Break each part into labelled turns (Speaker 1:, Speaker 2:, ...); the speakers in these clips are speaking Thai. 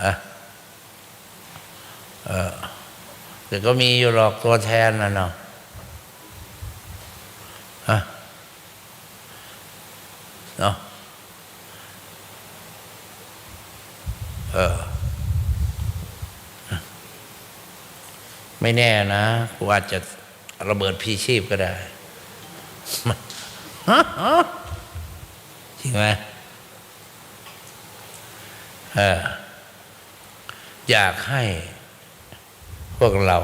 Speaker 1: เออแต่ก็มีอยู่หรอกตัวแทนนะเนาะอะเนาะเออ ไม่แน่นะกูอาจจะระเบิดพีชีพก็ได้จริงไหมเออ อยากให้พวกเรา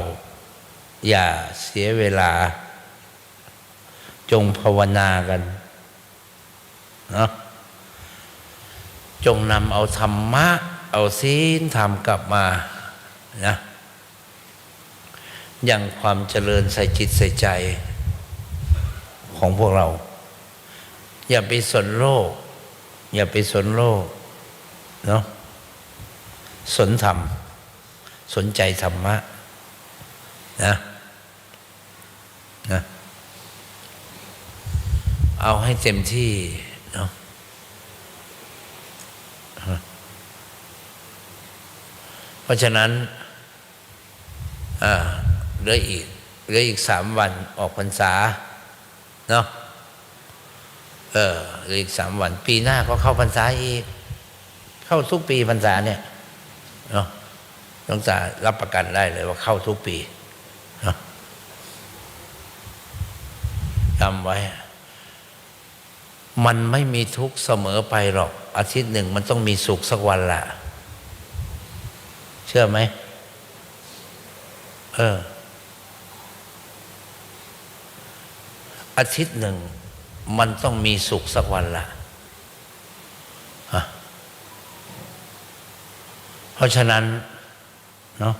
Speaker 1: อย่าเสียเวลา จงภาวนากันนะจงนำเอาธรรมะ เอาศีลธรรมกลับมานะอย่างความเจริญใส่จิตใส่ใจของพวกเรา อย่าไปสนโลก อย่าไปสนโลกเนาะ สนธรรม สนใจธรรมะนะนะเอาให้เต็มที่เนาะเพราะฉะนั้นเหลืออีกเหลืออีกสามวันออกพรรษาเนาะเออเหลืออีกสามวัน ปีหน้าก็เข้าพรรษาอีก เข้าทุกปีพรรษาเนี่ย เนาะต้องจะรับประกันได้เลยว่าเข้าทุกปีจำไว้ มันไม่มีทุกเสมอไปหรอก อาทิตย์หนึ่งมันต้องมีสุขสักวันละเชื่อไหมเออ อาทิตย์หนึ่งมันต้องมีสุขสักวันละฮะเพ ราะฉะนั้นเนาะ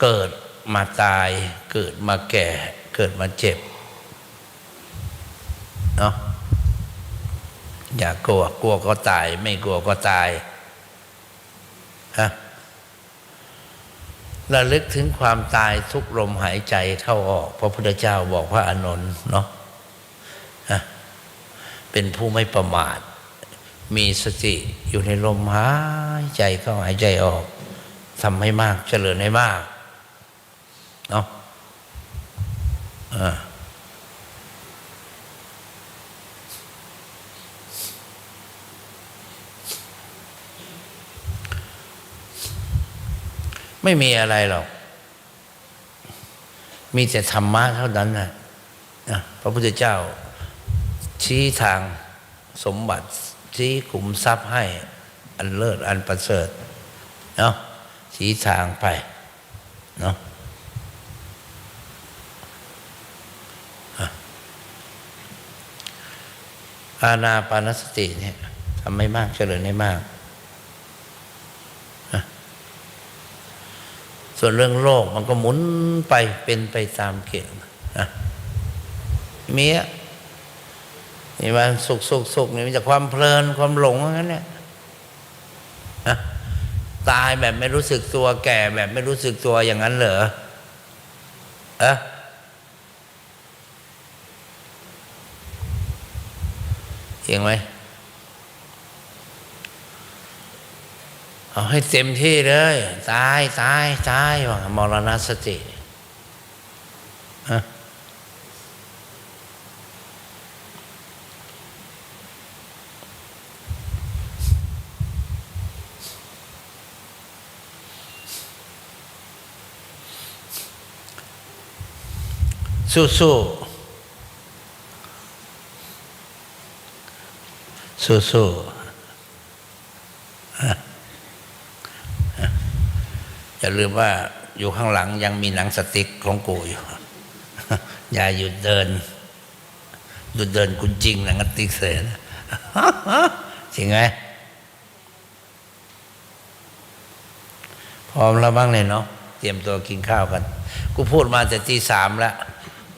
Speaker 1: เกิดมาตาย เกิดมาแก่ เกิดมาเจ็บเนาะอย่ากลัวกลัวก็ตาย ไม่กลัวก็ตายฮะระลึกถึงความตายทุกลมหายใจเข้าออก พระพุทธเจ้าบอกพระอานนท์เนาะเป็นผู้ไม่ประมาท มีสติอยู่ในลมหายใจเข้าหายใจออกทำให้มากเจริญให้มากเนาะไม่มีอะไรหรอก มีแต่ธรรมะเท่านั้นนะนะพระพุทธเจ้าชี้ทางสมบัติ ชี้ขุมทรัพย์ให้ อันเลิศอันประเสริฐเนาะชี้ทางไปเนาะอาณาปานสติเนี่ยทำไม่มากเจริญให้มาก ส่วนเรื่องโลกมันก็หมุนไปเป็นไปตามเกณฑ์นะเมีย นี่มันสุขสุขสุขนี่มันจากความเพลินความหลงอย่างนั้นเนี่ยนะตายแบบไม่รู้สึกตัวแก่แบบไม่รู้สึกตัวอย่างนั้นเหรอเอะเห็นไหมเอาให้เต็มที่เลย ตายตายตายว่ามรณสติ สู้สู้สู้สู้อย่าลืมว่าอยู่ข้างหลังยังมีหนังสติ๊กของกูอยู่ อย่าหยุดเดิน หยุดเดินคุณจริงหนังสติ๊กเสียนะจริงไหมพร้อมแล้วบ้างเลยเนาะเตรียมตัวกินข้าวกัน กูพูดมาแต่ตีสามแล้ว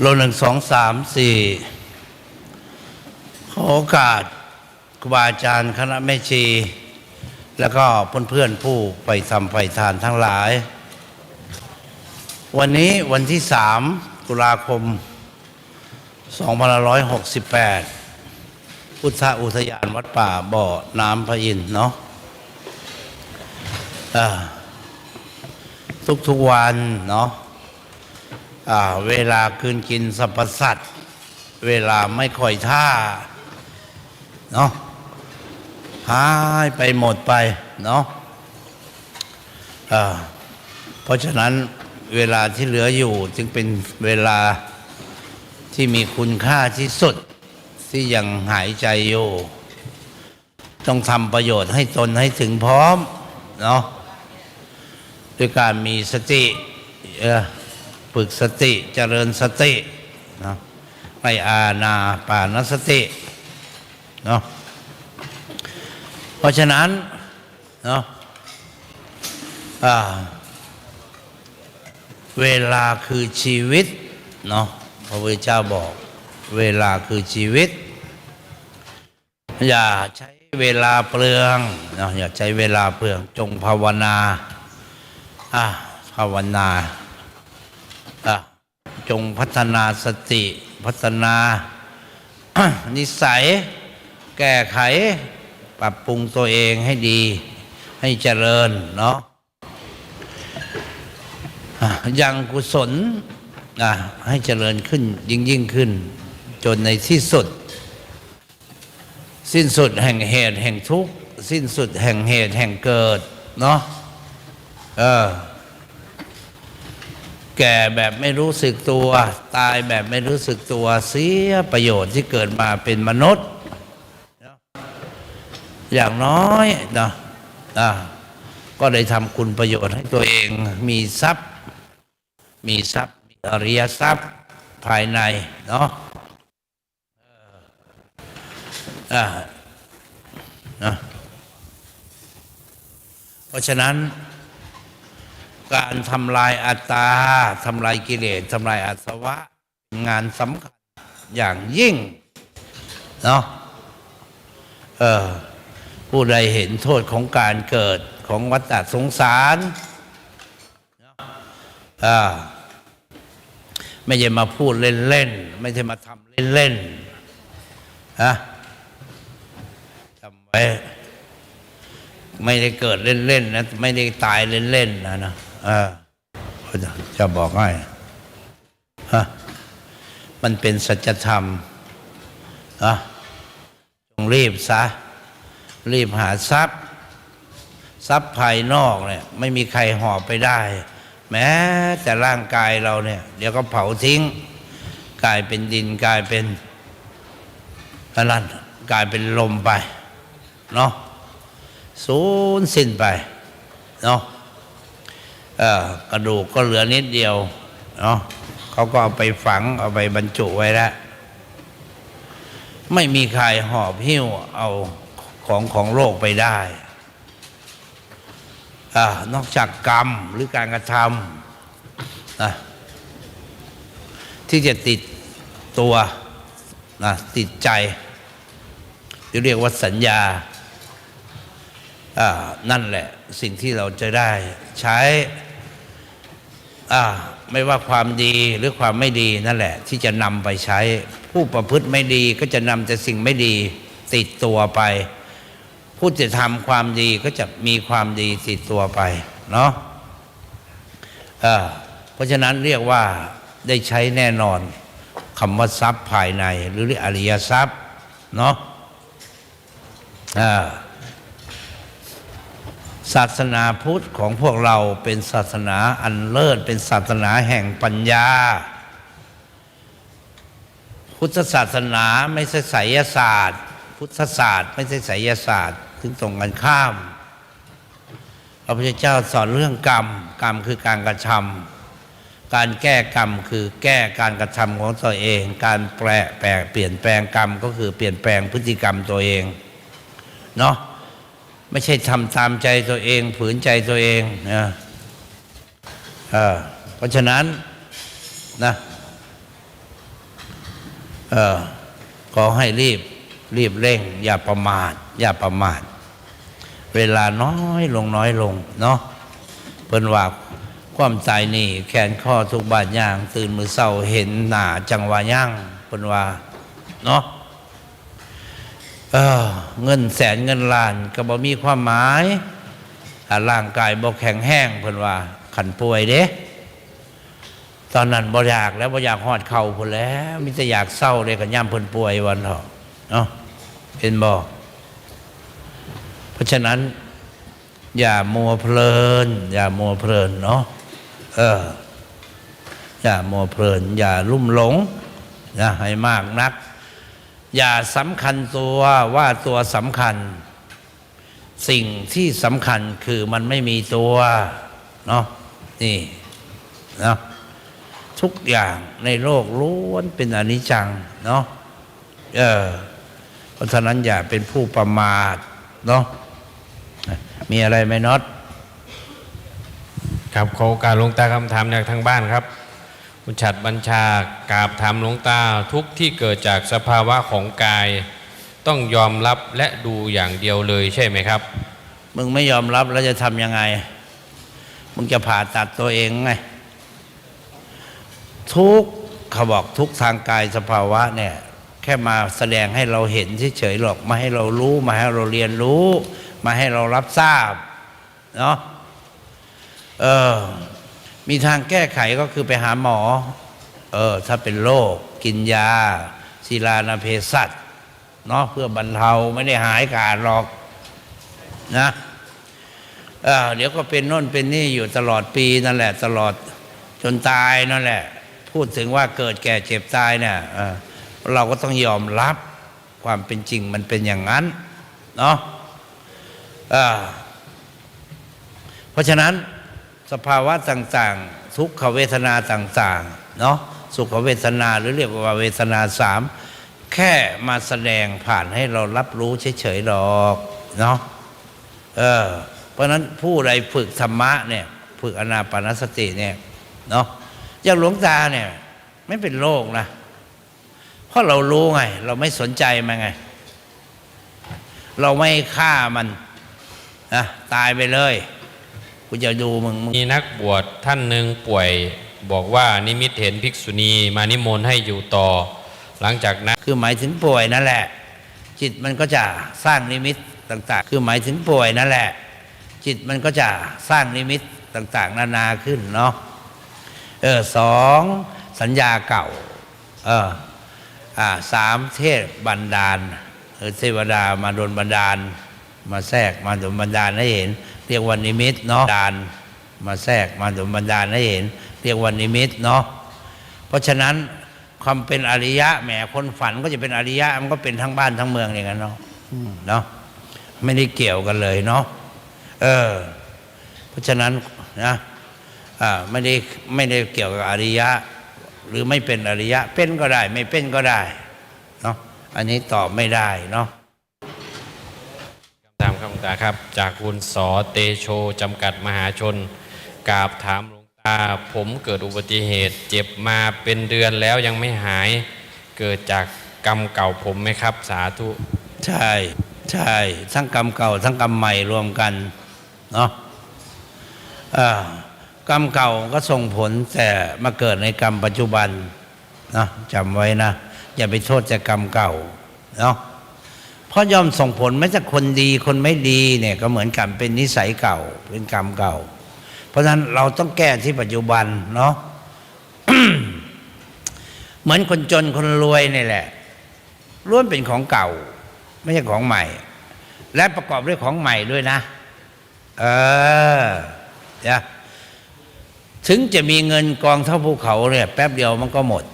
Speaker 1: โลหนึ่งสองสามสี่ขอโอกาสครูบาอาจารย์คณะแม่ชี แล้วก็เพื่อนๆผู้ไปทำไปทานทั้งหลาย วันนี้วันที่สามตุลาคม2568 พุทธอุทยานวัดป่าบ่อน้ำพระอินเนาะอ่า ทุกๆวันเนาะเวลาคืนกินสรรพสัตว์เวลาไม่ค่อยท่าเนาะหายไปหมดไปเนาะเพราะฉะนั้นเวลาที่เหลืออยู่ จึงเป็นเวลาที่มีคุณค่าที่สุดที่ยังหายใจอยู่ ต้องทำประโยชน์ให้ตนให้ถึงพร้อมเนาะ ด้วยการมีสติฝึกสติเจริญสตินะไม่อาณาปานสติเนาะเพราะฉะนั้นเนาะเวลาคือชีวิตเนาะพระพุทธเจ้าบอก เวลาคือชีวิต อย่าใช้เวลาเปลืองเนาะอย่าใช้เวลาเปลืองจงภาวนา อะภาวนาอะจงพัฒนาสติพัฒนา นิสัย แก้ไข ปรับปรุงตัวเองให้ดี ให้เจริญเนาะยังกุศลอะให้เจริญขึ้นยิ่งยิ่งขึ้น จนในที่สุด สิ้นสุดแห่งเหตุแห่งทุกข์ สิ้นสุดแห่งเหตุแห่งเกิดเนาะ เออ แก่แบบไม่รู้สึกตัว ตายแบบไม่รู้สึกตัว เสียประโยชน์ที่เกิดมาเป็นมนุษย์ อย่างน้อยเนาะอะก็ได้ทำคุณประโยชน์ให้ตัวเอง มีทรัพย์ มีทรัพย์มีอริยทรัพย์ภายในเนาะอ่านะเพราะฉะนั้น การทำลายอัตตาทำลายกิเลสทำลายอาสวะ งานสำคัญอย่างยิ่งเนาะเออผู้ใดเห็นโทษของการเกิดของวัฏฏะสงสารอ่าไม่ใช่มาพูดเล่นๆไม่ใช่มาทำเล่นๆฮะจำไว้ไม่ได้เกิดเล่นๆนะไม่ได้ตายเล่นๆนะนะ เออจะบอกให้ฮะมันเป็นสัจธรรมอะจงรีบซะ รีบหาทรัพย์ ทรัพย์ภายนอกเนี่ย ไม่มีใครหอบไปได้ แม้แต่ร่างกายเราเนี่ย เดี๋ยวก็เผาทิ้ง กลายเป็นดินกลายเป็นอะไรนั่นกลายเป็นลมไป เนาะสูญสิ้นไป เนาะ กระดูกก็เหลือนิดเดียวเนาะเขาก็เอาไปฝังเอาไปบรรจุไว้แล้วไม่มีใครหอบหิ้วเอาของของโลกไปได้อนอกจากกรรมหรือการกระทำนะที่จะติดตัวนะติดใจที่เรียกว่าสัญญาอ่านั่นแหละสิ่งที่เราจะได้ใช้ ไม่ว่าความดีหรือความไม่ดีนั่นแหละ ที่จะนำไปใช้ ผู้ประพฤติไม่ดีก็จะนำแต่สิ่งไม่ดีติดตัวไป ผู้จะทำความดีก็จะมีความดีติดตัวไปเนาะอ่าเพราะฉะนั้นเรียกว่าได้ใช้แน่นอนคำว่าทรัพย์ภายใน หรืออริยทรัพย์เนาะอ่า ศาสนาพุทธของพวกเราเป็นศาสนาอันเลิศเป็นศาสนาแห่งปัญญา พุทธศาสนาไม่ใช่ไสยศาสตร์ พุทธศาสตร์ ไม่ใช่ไสยศาสตร์ถึงตรงกันข้ามพระพุทธเจ้าสอนเรื่องกรรม กรรมคือการกระทำการแก้กรรมคือแก้การกระทำของตัวเอง การแปลแปลเปลี่ยนแปลงกรรมก็คือเปลี่ยนแปลงพฤติกรรมตัวเองเนาะ ไม่ใช่ทำตามใจตัวเอง ฝืนใจตัวเองนะเออเพราะฉะนั้นนะขอให้รีบรีบเร่ง อย่าประมาท อย่าประมาท เวลาน้อยลงน้อยลงเนาะเพิ่นว่าความตายนี่ แขนข้อทุกบาดย่าง ตื่นมือเศร้าเห็นหนาจังวะย่างเพิ่นว่าเนาะ เออเงินแสนเงินล้านก็บ่มีความหมายร่างกายบ่แข็งแห้งเพิ่นว่าขันป่วยเด้ตอนนั้นบ่อยากแล้วบ่อยากหอดเข่าพุ่นแล้วมิแต่อยากเศร้าเลยกับย่ำเพิ่นป่วยวันเถอะเนาะเห็นบ่เพราะฉะนั้น อย่ามัวเพลิน อย่ามัวเพลินเนาะเออ อย่ามัวเพลิน อย่าลุ่มหลง อย่าให้มากนัก อย่าสำคัญตัวว่าตัวสำคัญ สิ่งที่สำคัญคือมันไม่มีตัวเนาะนี่เนาะทุกอย่างในโลกล้วนเป็นอนิจจังเนาะเออเพราะฉะนั้นอย่าเป็นผู้ประมาทเนาะมีอะไรไหมน็อต
Speaker 2: ครับขอโอกาสหลงตาคำถามจากทางบ้านครับ คุณฉัดบัญชากราบถามหลวงตาทุกที่เกิดจากสภาวะของกาย ต้องยอมรับและดูอย่างเดียวเลยใช่ไหมครับ
Speaker 1: มึงไม่ยอมรับแล้วจะทำยังไง มึงจะผ่าตัดตัวเองไง ทุกเขาบอกทุกทางกายสภาวะเนี่ย แค่มาแสดงให้เราเห็นเฉยๆหรอกมาให้เรารู้มาให้เราเรียนรู้ มาให้เรารับทราบ เนาะเออ มีทางแก้ไขก็คือไปหาหมอ เออ ถ้าเป็นโรคกินยาศิลานาเพสัตเนาะเพื่อบรรเทาไม่ได้หายขาดหรอกนะเออเดี๋ยวก็เป็นโน่นเป็นนี่อยู่ตลอดปีนั่นแหละ ตลอดจนตายนั่นแหละ พูดถึงว่าเกิดแก่เจ็บตายเนี่ยเเราก็ต้องยอมรับความเป็นจริงมันเป็นอย่างนั้นเนาะเพราะฉะนั้น สภาวะต่างๆ ทุกขเวทนาต่างๆเนาะสุขเวทนาหรือเรียกว่าเวทนาสามแค่มาแสดงผ่านให้เรารับรู้เฉยๆหรอกเนาะเออเพราะนั้นผู้ใดฝึกธรรมะเนี่ยฝึกอนาปานสติเนี่ยเนาะอย่างหลวงตาเนี่ยไม่เป็นโรคนะเพราะเรารู้ไง เราไม่สนใจมันไง เราไม่ฆ่ามันนะตายไปเลย กูจะดูมึงมึง
Speaker 2: มีนักบวชท่านหนึ่งป่วย บอกว่านิมิตเห็นภิกษุณีมานิมนต์ให้อยู่ต่อ หลังจากนั้น
Speaker 1: คือหมายถึงป่วยนั่นแหละ จิตมันก็จะสร้างนิมิตต่าง ๆ คือหมายถึงป่วยนั่นแหละ จิตมันก็จะสร้างนิมิตต่าง ๆ นานาขึ้นเนาะเออสองสัญญาเก่า เอออ่าสามเทพบันดาลเออเทวดามาโดนบันดาล มาแทรกมาโดนบันดาลให้เห็น เรียกว่านิมิตเนาะดาลมาแทรกมาดนบันดาลให้เห็น เรียกว่านิมิตเนาะเพราะฉะนั้นความเป็นอริยะแหมคนฝันก็จะเป็นอริยะมันก็เป็นทั้งบ้านทั้งเมืองอย่างนั้นเนาะเนาะไม่ได้เกี่ยวกันเลยเนาะเออ เพราะฉะนั้นนะอ่าไม่ได้ไม่ได้เกี่ยวกับอริยะ หรือไม่เป็นอริยะ เป็นก็ได้ ไม่เป็นก็ได้เนาะอันนี้ตอบไม่ได้เนาะ
Speaker 2: ตามครับ จากคุณสอเตโชจำกัดมหาชนกราบถามหลวงตา ผมเกิดอุบัติเหตุเจ็บมาเป็นเดือนแล้วยังไม่หายเกิดจากกรรมเก่าผมไหมครับ สาธุ
Speaker 1: ใช่ใช่ทั้งกรรมเก่า ทั้งกรรมใหม่รวมกันเนาะกรรมเก่าก็ส่งผลแต่มาเกิดในกรรมปัจจุบันนะจำไว้นะ อย่าไปโทษแต่กรรมเก่าเนาะ ราะย่อมส่งผลไม่ใช่คนดีคนไม่ดีเนี่ยก็เหมือนกันเป็นนิสัยเก่า เป็นกรรมเก่า เพราะฉะนั้นเราต้องแก้ที่ปัจจุบันเนาะเหมือนคนจนคนรวยนี่แหละล้วนเป็นของเก่า ไม่ใช่ของใหม่ และประกอบด้วยของใหม่ด้วยนะ เออเดี๋ยวถึงจะมีเงินกองเท่าภูเขาเนี่ยแป๊บเดียวมันก็หมด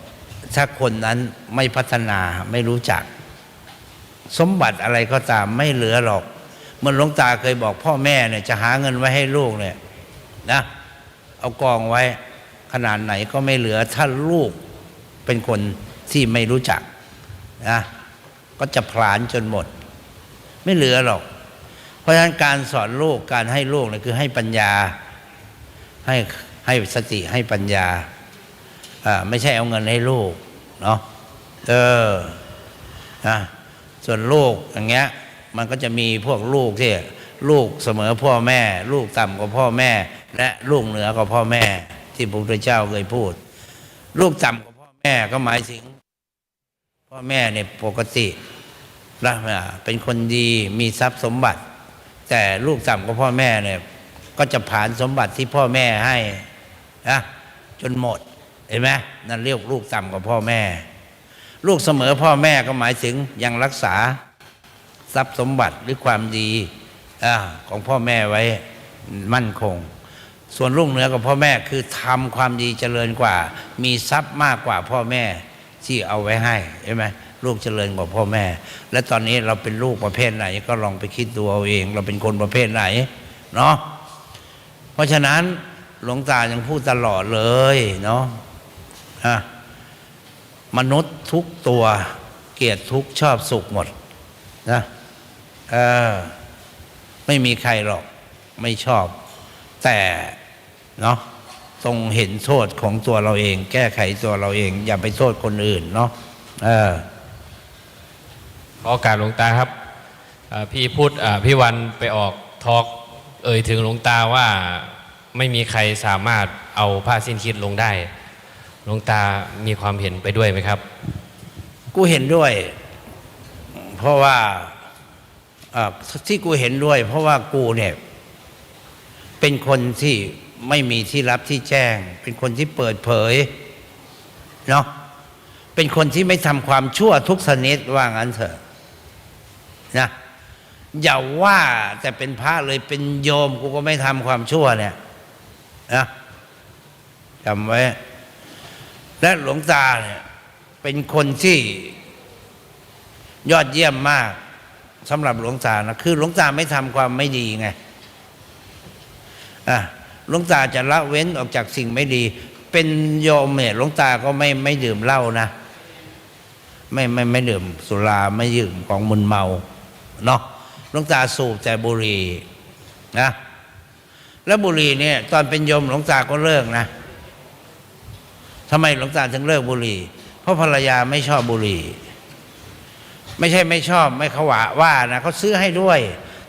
Speaker 1: ถ้าคนนั้นไม่พัฒนาไม่รู้จัก สมบัติอะไรก็ตามไม่เหลือหรอกเมื่อหลวงตาเคยบอกพ่อแม่เนี่ยจะหาเงินไว้ให้ลูกเนี่ยนะเอากองไว้ขนาดไหนก็ไม่เหลือถ้าลูกเป็นคนที่ไม่รู้จักนะก็จะพลานจนหมด ไม่เหลือหรอก เพราะฉะนั้นการสอนลูกการให้ลูกเนี่ยคือให้ปัญญาให้ให้สติให้ปัญญาอ่าไม่ใช่เอาเงินให้ลูกเนาะเออนะ ส่วนลูกอย่างเงี้ยมันก็จะมีพวกลูกที่ลูกเสมอพ่อแม่ ลูกต่ำกว่าพ่อแม่ และลูกเหนือกว่าพ่อแม่ ที่พระพุทธเจ้าเคยพูด ลูกต่ำกว่าพ่อแม่ก็หมายถึง พ่อแม่เนี่ยปกติละเป็นคนดีมีทรัพย์สมบัติ แต่ลูกต่ำกว่าพ่อแม่เนี่ยก็จะผ่านสมบัติที่พ่อแม่ให้นะจนหมดเห็นไหมนั่นเรียกลูกต่ำกว่าพ่อแม่ ลูกเสมอพ่อแม่ก็หมายถึงยังรักษาทรัพย์สมบัติหรือความดีอของพ่อแม่ไว้มั่นคง ส่วนลูกเหนือกว่าพ่อแม่คือทำความดีเจริญกว่า มีทรัพย์มากกว่าพ่อแม่ที่เอาไว้ให้ใช่ไหมลูกเจริญกว่าพ่อแม่ และตอนนี้เราเป็นลูกประเภทไหน ก็ลองไปคิดดูเอาเอง เราเป็นคนประเภทไหนเนาะเพราะฉะนั้นหลวงตายังพูดตลอดเลยเนาะอะ มนุษย์ทุกตัวเกลียดทุกชอบสุขหมดนะเออไม่มีใครหรอกไม่ชอบ แต่เนาะตรงเห็นโทษของตัวเราเอง แก้ไขตัวเราเอง อย่าไปโทษคนอื่นเนาะเออ
Speaker 2: ขอโอกาสหลวงตาครับพี่พูดพี่วันไปออกทอล์กเอ่ยถึงหลวงตาว่าไม่มีใครสามารถเอาผ้าสิ้นคิดลงได้ ลวงตามีความเห็นไปด้วยไหมครับ
Speaker 1: กูเห็นด้วย เพราะว่าที่กูเห็นด้วย เพราะว่ากูเนี่ยเป็นคนที่ไม่มีที่รับที่แจ้ง เป็นคนที่เปิดเผยเนาะเป็นคนที่ไม่ทำความชั่วทุกชนิดว่างั้นเถอะนะอย่าว่าแต่เป็นพระเลยเป็นโยมกูก็ไม่ทำความชั่วเนี่ยนะจำไว้ และหลวงตาเนี่ยเป็นคนที่ยอดเยี่ยมมากสำหรับหลวงตานะคือหลวงตาไม่ทำความไม่ดีไงอะหลวงตาจะละเว้นออกจากสิ่งไม่ดี เป็นโยมเนี่ยหลวงตาก็ไม่ไม่ดื่มเหล้านะไม่ไม่ไม่ดื่มสุราไม่ดื่มของมึนเมาเนาะหลวงตาสูบแต่บุหรี่นะแล้วบุหรี่เนี่ย ตอนเป็นโยมหลวงตาก็เลิกนะ ทำไมหลวงตาถึงเลิกบุหรี่ เพราะภรรยาไม่ชอบบุหรี่ ไม่ใช่ไม่ชอบไม่เขาว่าว่านะเขาซื้อให้ด้วย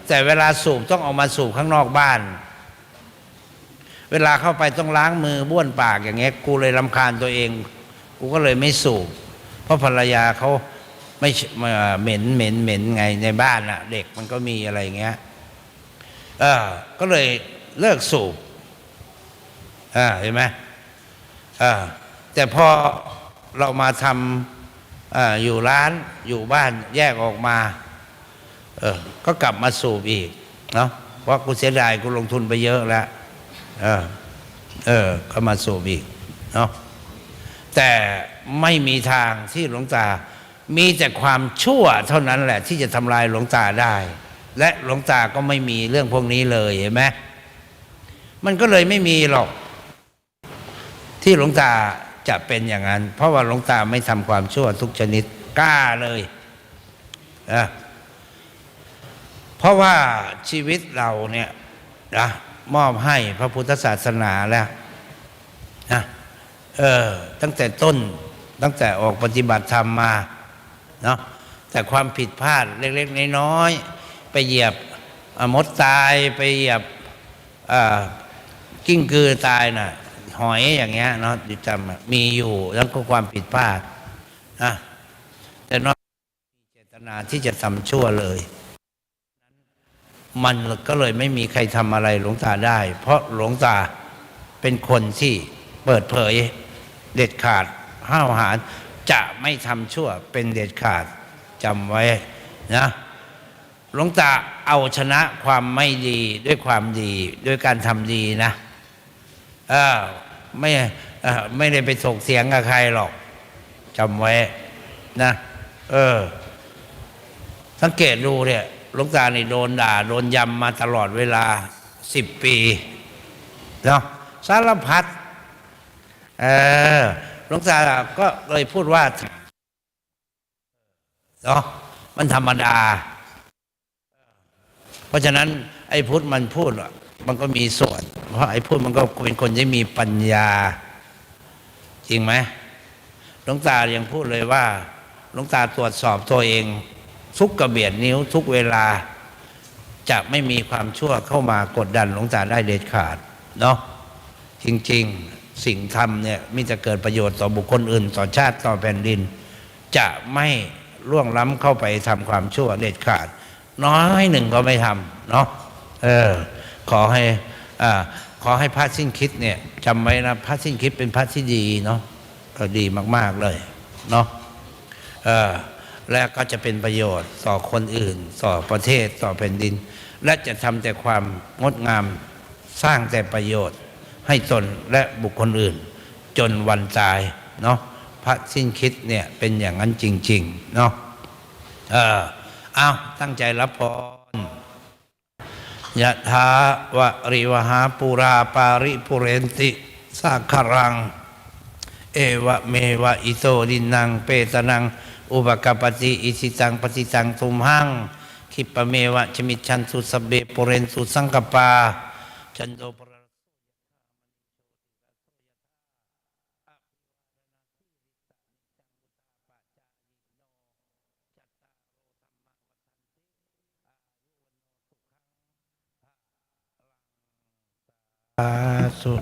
Speaker 1: แต่เวลาสูบต้องออกมาสูบข้างนอกบ้าน เวลาเข้าไปต้องล้างมือบ้วนปากอย่างเงี้ย กูเลยรำคาญตัวเอง กูก็เลยไม่สูบ เพราะภรรยาเขาไม่เหม็นเหม็นเหม็นไงในบ้านน่ะ เด็กมันก็มีอะไรเงี้ยเออก็เลยเลิกสูบอ่าเห็นไหมอ่า แต่พอเรามาทำออยู่ร้านอยู่บ้านแยกออกมาเออก็กลับมาสูบอีกเนาะเพราะกูเสียดายกูลงทุนไปเยอะแล้วเออเออก็มาสูบอีกเนาะแต่ไม่มีทางที่หลวงตา มีแต่ความชั่วเท่านั้นแหละ ที่จะทำลายหลวงตาได้ และหลวงตาก็ไม่มีเรื่องพวกนี้เลยเห็นไหมมันก็เลยไม่มีหรอก ที่หลวงตา จะเป็นอย่างนั้น เพราะว่าหลวงตาไม่ทำความชั่วทุกชนิดกล้าเลยนะเพราะว่าชีวิตเราเนี่ยนะมอบให้พระพุทธศาสนาแล้วนะเออตั้งแต่ต้นตั้งแต่ออกปฏิบัติธรรมมาเนาะแต่ความผิดพลาดเล็กๆน้อยๆไปเหยียบอะมดตายไปเหยียบกิ้งกือตายน่ะ หอยอย่างเงี้ยเนาะดิจำมีอยู่แล้วก็ความผิดพลาดนะแต่นอกเจตนาที่จะทำชั่วเลยมันก็เลยไม่มีใครทำอะไรหลวงตาได้ เพราะหลวงตาเป็นคนที่เปิดเผยเด็ดขาดห้าวหาญจะไม่ทำชั่วเป็นเด็ดขาดจำไว้นะหลวงตาเอาชนะความไม่ดีด้วยความดี ด้วยการทำดีนะเออ ไม่ไม่ได้ไปถกเสียงกับใครหรอกจำไว้นะ เออ สังเกตดูเนี่ยลวงตานี่โดนด่า โดนยำมาตลอดเวลาสิบปีเนาะสารพัดเออลวงตาก็เลยพูดว่าเนาะมันธรรมดา เพราะฉะนั้น ไอ้พุทธมันพูดว่า มันก็มีส่วน เพราะไอ้พูดมันก็เป็นคนที่มีปัญญา จริงไหมหลวงตายังพูดเลยว่าหลวงตาตรวจสอบตัวเอง ทุกกระเบียดนิ้วทุกเวลา จะไม่มีความชั่วเข้ามากดดันหลวงตาได้เด็ดขาดเนาะจริง ๆ สิ่งทำเนี่ยมิจะเกิดประโยชน์ต่อบุคคลอื่น ต่อชาติต่อแผ่นดิน จะไม่ล่วงล้ำเข้าไปทำความชั่วเด็ดขาด น้อยหนึ่งก็ไม่ทำเนาะเออ ขอให้อ่าขอให้พระสิ้นคิดเนี่ยจำไว้นะพระสิ้นคิดเป็นพระที่ดีเนาะดีมาก ๆเลยเนาะเออและก็จะเป็นประโยชน์ต่อคนอื่น ต่อประเทศต่อแผ่นดิน และจะทำแต่ความงดงามสร้างแต่ประโยชน์ ให้ตนและบุคคลอื่น จนวันตายเนาะพระสิ้นคิดเนี่ยเป็นอย่างนั้นจริง ๆ เนาะเออเอาตั้งใจรับพร ยะถาวะริวหาปุราปาริปุเรนติสาครัง เอวะเมวะอิโตดินังเปตนัง อุปกปปติอิสิตังปฏิตังทุมหังคิปะเมวะชมิชันสุสเบปุเรนสุสังกปา จันโด สุ